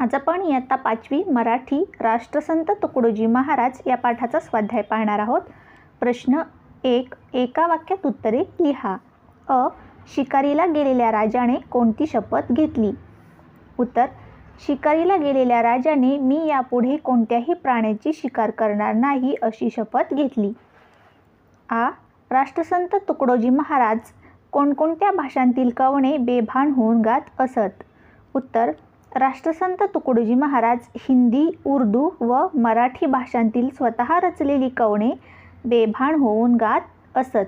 आज आपण इयत्ता पाचवी मराठी राष्ट्रसंत तुकडोजी महाराज या पाठाचा स्वाध्याय पाहणार आहोत. प्रश्न एक एका वाक्यात उत्तरे लिहा. अ शिकारीला गेलेल्या राजाने कोणती शपथ घेतली? उत्तर शिकारीला गेलेल्या राजाने मी यापुढे कोणत्याही प्राण्याची शिकार करणार नाही अशी शपथ घेतली. आ राष्ट्रसंत तुकडोजी महाराज कोणकोणत्या भाषांतील कवणे बेभान होऊन गात असत? उत्तर राष्ट्रसंत तुकडोजी महाराज हिंदी उर्दू व मराठी भाषांतील स्वतः रचलेली कवणे बेभान होऊन गात असत.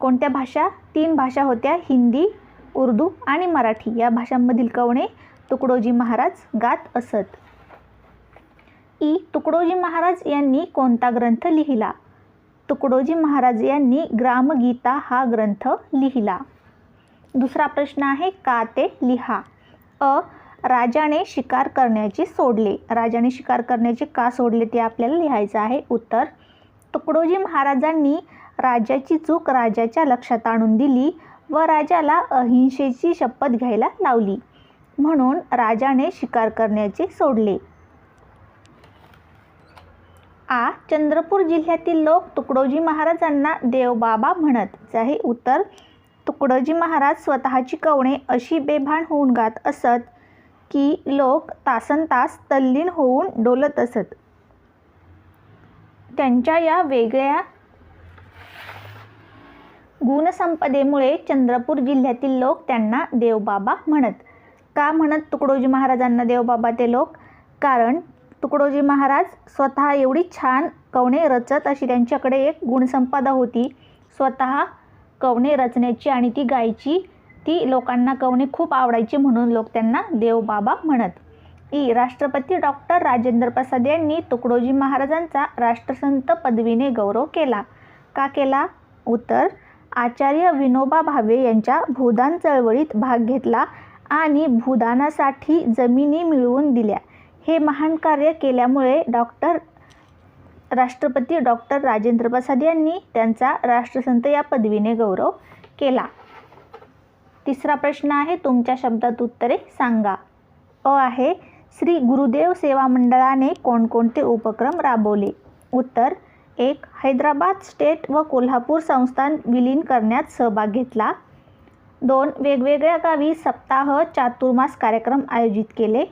कोणत्या भाषा? तीन भाषा होत्या हिंदी उर्दू आणि मराठी. या भाषांमधील कवणे तुकडोजी महाराज गात असत. ई. तुकडोजी महाराज यांनी कोणता ग्रंथ लिहिला? तुकडोजी महाराज यांनी ग्रामगीता हा ग्रंथ लिहिला. दुसरा प्रश्न आहे का ते लिहा? अ. राजाने शिकार करण्याचे सोडले. राजाने शिकार करण्याचे का सोडले ते आपल्याला लिहायचं आहे. उत्तर तुकडोजी महाराजांनी राजाची चूक राजाच्या लक्षात आणून दिली व राजाला अहिंसेची शपथ घ्यायला लावली. म्हणून राजाने शिकार करण्याचे सोडले. आ. चंद्रपूर जिल्ह्यातील लोक तुकडोजी महाराजांना देवबाबा म्हणत. आहे उत्तर तुकडोजी महाराज स्वतःची कवणे अशी बेभान होऊन गात असत. की लोक तासन तास तल्लीन होऊन डोलत असत. त्यांच्या या वेगळ्या गुणसंपदेमुळे चंद्रपूर जिल्ह्यातील लोक त्यांना देवबाबा म्हणत. का म्हणत तुकडोजी महाराजांना देवबाबा ते लोक? कारण तुकडोजी महाराज स्वतः एवढी छान कवणे रचत अशी त्यांच्याकडे एक गुणसंपदा होती. स्वतः कवणे रचण्याची आणि ती गायची ती लोकांना कवणी खूप आवडायची म्हणून लोक त्यांना देवबाबा म्हणत. ई. राष्ट्रपती डॉक्टर राजेंद्र प्रसाद यांनी तुकडोजी महाराजांचा राष्ट्रसंत पदवीने गौरव केला. का केला? उत्तर आचार्य विनोबा भावे यांच्या भूदान चळवळीत भाग घेतला आणि भूदानासाठी जमिनी मिळवून दिल्या. हे महान कार्य केल्यामुळे डॉक्टर राष्ट्रपती डॉक्टर राजेंद्र प्रसाद यांनी त्यांचा राष्ट्रसंत या पदवीने गौरव केला. तिसरा प्रश्न आहे तुमच्या शब्दात उत्तरे सांगा. अ आहे श्री गुरुदेव सेवा मंडळाने कोणकोणते उपक्रम राबवले? उत्तर एक हैदराबाद स्टेट व कोल्हापूर संस्थान विलीन करण्यात सहभाग घेतला. दोन वेगवेगळ्या गावी सप्ताह चातुर्मास कार्यक्रम आयोजित केले.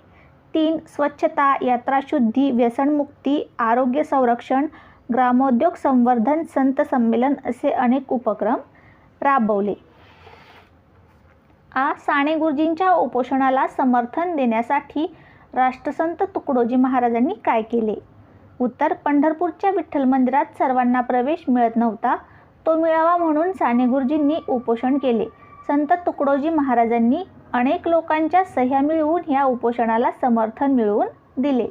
तीन स्वच्छता यात्राशुद्धी व्यसनमुक्ती आरोग्य संरक्षण ग्रामोद्योग संवर्धन संत संमेलन असे अनेक उपक्रम राबवले. आ साने गुरुजींच्या उपोषणाला समर्थन देण्यासाठी राष्ट्रसंत तुकडोजी महाराजांनी काय केले? उत्तर पंढरपूरच्या विठ्ठल मंदिरात सर्वांना प्रवेश मिळत नव्हता. तो मिळावा म्हणून साने गुरुजींनी उपोषण केले. संत तुकडोजी महाराजांनी अनेक लोकांच्या सह्या मिळवून या उपोषणाला समर्थन मिळवून दिले.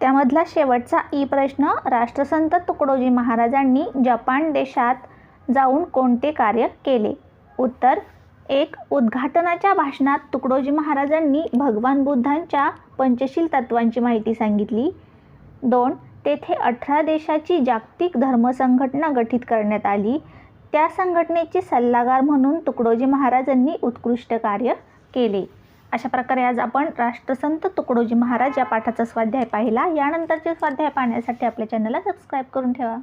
त्यामधला शेवटचा ई प्रश्न राष्ट्रसंत तुकडोजी महाराजांनी जपान देशात जाऊन कोणते कार्य केले? उत्तर एक उद्घाटनाच्या भाषणात तुकडोजी महाराजांनी भगवान बुद्धांच्या पंचशील तत्वांची माहिती सांगितली. दोन तेथे अठरा देशाची जागतिक धर्मसंघटना गठीत करण्यात आली. त्या संघटनेचे सल्लागार म्हणून तुकडोजी महाराजांनी उत्कृष्ट कार्य केले. अशा प्रकारे आज आपण राष्ट्रसंत तुकडोजी महाराज या पाठाचा स्वाध्याय पाहिला. यानंतरचे स्वाध्याय पाहण्यासाठी आपल्या चॅनलला सबस्क्राईब करून ठेवा.